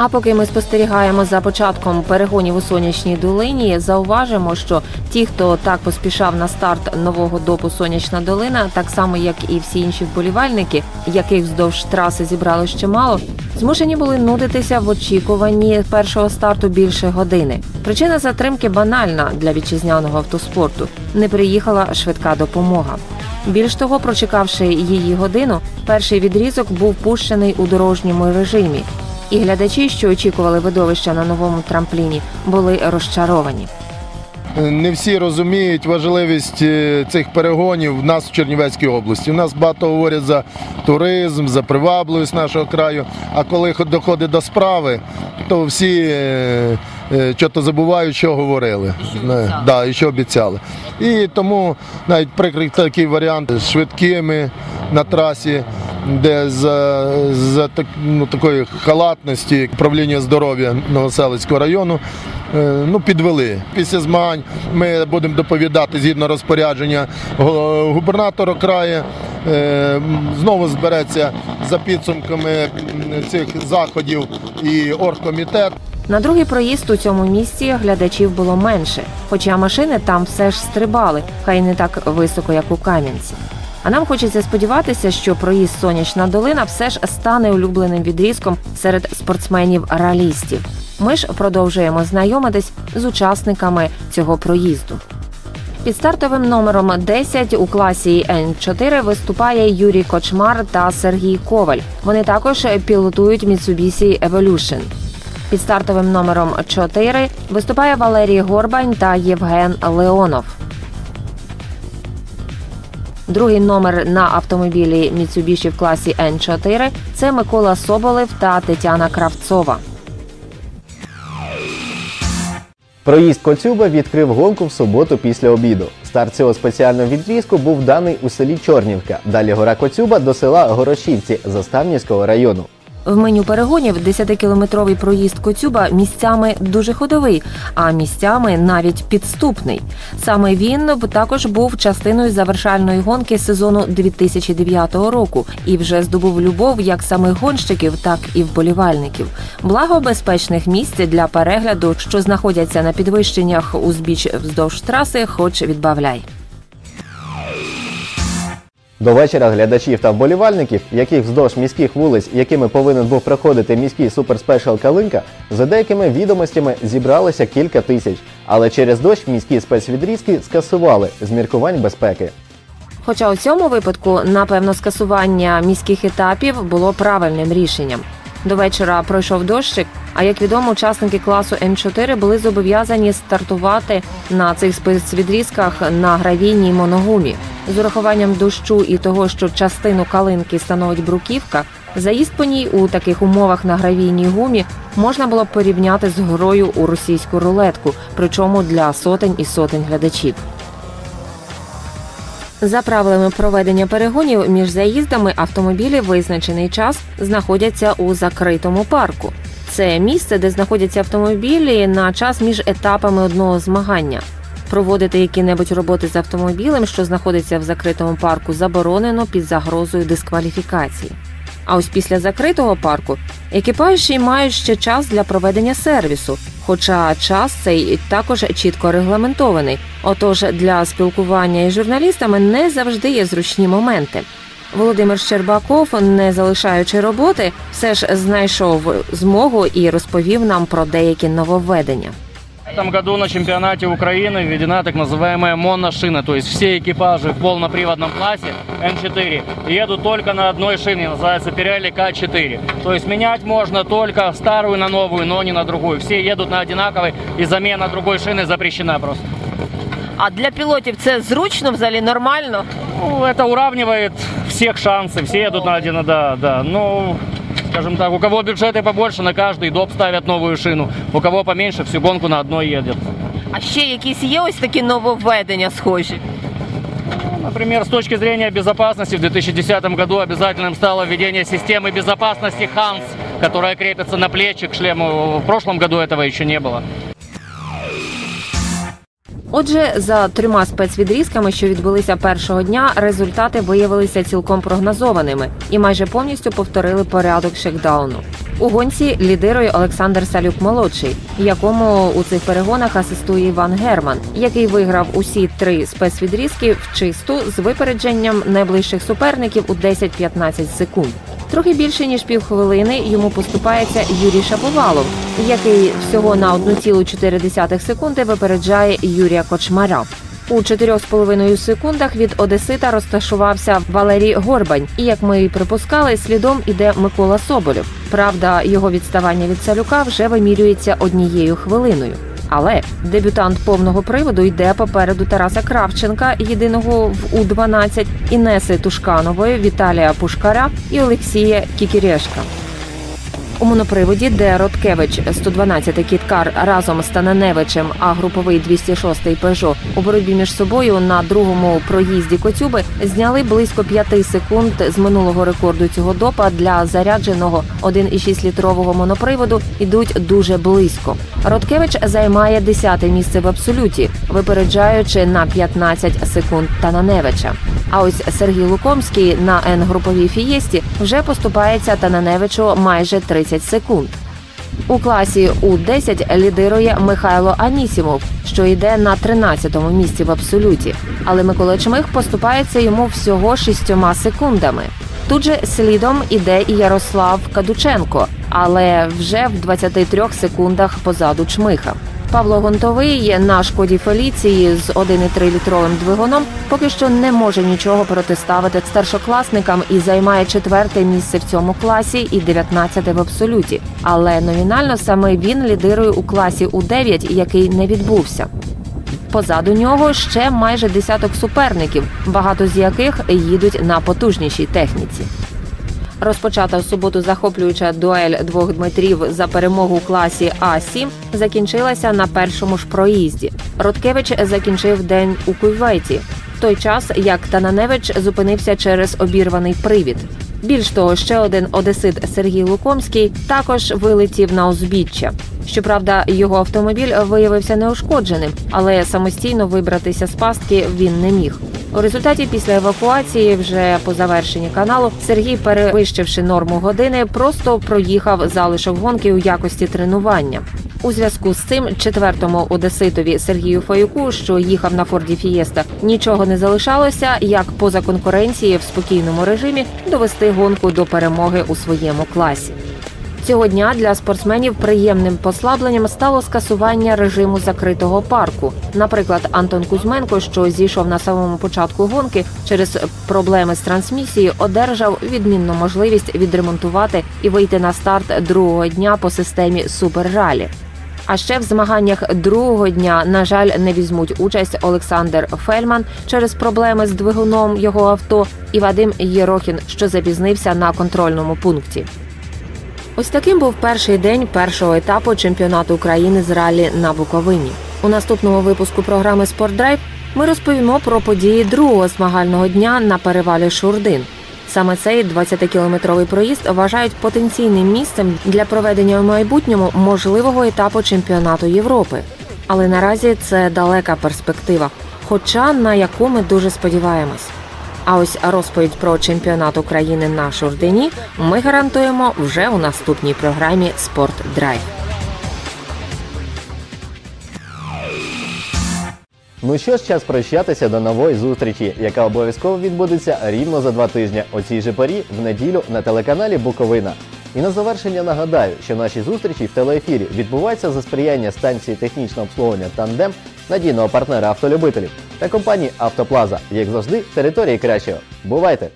А поки ми спостерігаємо за початком перегонів у сонячній долині, зауважимо, що ті, хто так поспішав на старт нового допу Сонячна долина, так само як і всі інші вболівальники, яких вздовж траси зібрало ще мало, змушені були нудитися в очікуванні першого старту більше години. Причина затримки банальна для вітчизняного автоспорту. Не приїхала швидка допомога. Більш того, прочекавши її годину, перший відрізок був пущений у дорожньому режимі. І глядачі, що очікували видовища на новому трампліні, були розчаровані. Не всі розуміють важливість е, цих перегонів в нас в Чернівецькій області. У нас багато говорять за туризм, за привабливість нашого краю. А коли доходить до справи, то всі е, е, чого-то забувають, що говорили. Не, Да, і що обіцяли. І тому навіть прикрий такий варіант з швидкими на трасі, де за, за так, ну, такої халатності управління здоров'я Новоселицького району е, ну, підвели. Після змагань ми будемо доповідати згідно розпорядження губернатора краю. Е, Знову збереться за підсумками цих заходів і оргкомітет. На другий проїзд у цьому місці глядачів було менше, хоча машини там все ж стрибали, хай не так високо, як у Кам'янці. А нам хочеться сподіватися, що проїзд Сонячна долина все ж стане улюбленим відрізком серед спортсменів-ралістів. Ми ж продовжуємо знайомитись з учасниками цього проїзду. Під стартовим номером 10 у класі Н4 виступає Юрій Кочмар та Сергій Коваль. Вони також пілотують Mitsubishi Evolution. Під стартовим номером 4 виступає Валерій Горбань та Євген Леонов. Другий номер на автомобілі Mitsubishi в класі Н4 це Микола Соболев та Тетяна Кравцова. Проїзд Коцюба відкрив гонку в суботу після обіду. Старт цього спеціального відрізку був даний у селі Чорнівка. Далі гора Коцюба до села Горошівці Заставнівського району. В меню перегонів 10-кілометровий проїзд Коцюба місцями дуже ходовий, а місцями навіть підступний. Саме він також був частиною завершальної гонки сезону 2009 року і вже здобув любов як самих гонщиків, так і вболівальників. Благо безпечних місць для перегляду, що знаходяться на підвищеннях узбіч вздовж траси, хоч відбавляй. До вечора глядачів та вболівальників, яких вздовж міських вулиць, якими повинен був проходити міський суперспешал Калинка, за деякими відомостями зібралося кілька тисяч. Але через дощ міські спецвідрізки скасували з міркувань безпеки. Хоча у цьому випадку, напевно, скасування міських етапів було правильним рішенням. До вечора пройшов дощик, а як відомо, учасники класу М4 були зобов'язані стартувати на цих спецвідрізках на гравійній моногумі. З урахуванням дощу і того, що частину калинки становить бруківка, заїзд по ній у таких умовах на гравійній гумі можна було порівняти з грою у російську рулетку, причому для сотень і сотень глядачів. За правилами проведення перегонів між заїздами автомобілі визначений час знаходяться у закритому парку. Це місце, де знаходяться автомобілі на час між етапами одного змагання. Проводити які-небудь роботи з автомобілем, що знаходиться в закритому парку, заборонено під загрозою дискваліфікації. А ось після закритого парку екіпажі мають ще час для проведення сервісу, хоча час цей також чітко регламентований. Отож, для спілкування із журналістами не завжди є зручні моменти. Володимир Щербаков, не залишаючи роботи, все ж знайшов змогу і розповів нам про деякі нововведення. В этом году на чемпионате Украины введена так называемая моношина, то есть все экипажи в полноприводном классе М4 едут только на одной шине, называется Pirelli К4. То есть менять можно только старую на новую, но не на другую. Все едут на одинаковой и замена другой шины запрещена просто. А для пілотів це зручно, взагалі нормально. Ну, это уравнивает всех шансы, все едут на один, да, да. Ну, скажем так, у кого бюджеты побольше, на каждый доп ставят новую шину. У кого поменьше, всю гонку на одной едет. А ще якісь є ось такі нововведення схожі. Например, с точки зрения безопасности, в 2010 году обязательным стало введение системы безопасности HANS, которая крепится на плечи к шлему. В прошлом году этого еще не было. Отже, за трьома спецвідрізками, що відбулися першого дня, результати виявилися цілком прогнозованими і майже повністю повторили порядок шекдауну. У гонці лідирує Олександр Салюк молодший, якому у цих перегонах асистує Іван Герман, який виграв усі три спецвідрізки в чисту з випередженням найближчих суперників у 10-15 секунд. Трохи більше ніж півхвилини йому поступається Юрій Шаповалов, який всього на 1,4 секунди випереджає Юрія Кочмаря. У 4,5 секундах від Одесита розташувався Валерій Горбань, і як ми й припускали, слідом іде Микола Соболєв. Правда, його відставання від Салюка вже вимірюється однією хвилиною. Але дебютант повного приводу йде попереду Тараса Кравченка, єдиного в У-12, Інеси Тушканової, Віталія Пушкаря і Олексія Кікірєшка. У моноприводі, де Роткевич 112 кіткар разом з Тананевичем, а груповий 206 Пежо у боротьбі між собою на другому проїзді Коцюби зняли близько 5 секунд з минулого рекорду цього допа для зарядженого 1,6 літрового моноприводу. Ідуть дуже близько. Роткевич займає 10 місце в абсолюті, випереджаючи на 15 секунд Тананевича. А ось Сергій Лукомський на Н-груповій фієсті вже поступається Тананевичу майже 30 секунд. У класі У-10 лідирує Михайло Анісімов, що йде на 13-му місці в абсолюті. Але Микола Чмих поступається йому всього шістьома секундами. Тут же слідом іде і Ярослав Кадученко, але вже в 23 секундах позаду Чмиха. Павло Гонтовий на шкоді Феліції з 1,3 літровим двигуном поки що не може нічого протиставити старшокласникам і займає четверте місце в цьому класі і 19 в абсолюті. Але номінально саме він лідирує у класі У-9, який не відбувся. Позаду нього ще майже десяток суперників, багато з яких їдуть на потужнішій техніці. Розпочата в суботу захоплююча дуель двох Дмитрів за перемогу у класі А7 закінчилася на першому ж проїзді. Роткевич закінчив день у Куйветі, в той час як Тананевич зупинився через обірваний привід. Більш того, ще один одесит Сергій Лукомський також вилетів на узбіччя. Щоправда, його автомобіль виявився неушкодженим, але самостійно вибратися з пастки він не міг. У результаті після евакуації, вже по завершенні каналу, Сергій, перевищивши норму години, просто проїхав залишок гонки у якості тренування. У зв'язку з цим четвертому одеситові Сергію Фаюку, що їхав на Форді Фієста, нічого не залишалося, як поза конкуренції в спокійному режимі довести гонку до перемоги у своєму класі. Цього дня для спортсменів приємним послабленням стало скасування режиму закритого парку. Наприклад, Антон Кузьменко, що зійшов на самому початку гонки через проблеми з трансмісією, одержав відмінну можливість відремонтувати і вийти на старт другого дня по системі Супер-ралі. А ще в змаганнях другого дня, на жаль, не візьмуть участь Олександр Фельман через проблеми з двигуном його авто і Вадим Єрохін, що запізнився на контрольному пункті. Ось таким був перший день першого етапу чемпіонату України з ралі на Буковині. У наступному випуску програми Спортдрайв ми розповімо про події другого змагального дня на перевалі Шурдин. Саме цей 20-кілометровий проїзд вважають потенційним місцем для проведення у майбутньому можливого етапу чемпіонату Європи. Але наразі це далека перспектива, хоча на яку ми дуже сподіваємось. А ось розповідь про чемпіонат України на Шурдині ми гарантуємо вже у наступній програмі Спорт Драйв. Ну що ж, час прощатися до нової зустрічі, яка обов'язково відбудеться рівно за два тижні о цій же порі в неділю на телеканалі Буковина. І на завершення нагадаю, що наші зустрічі в телеефірі відбуваються за сприяння станції технічного обслуговування Тандем, надійного партнера автолюбителів та компанії Автоплаза, як завжди, території кращого. Бувайте!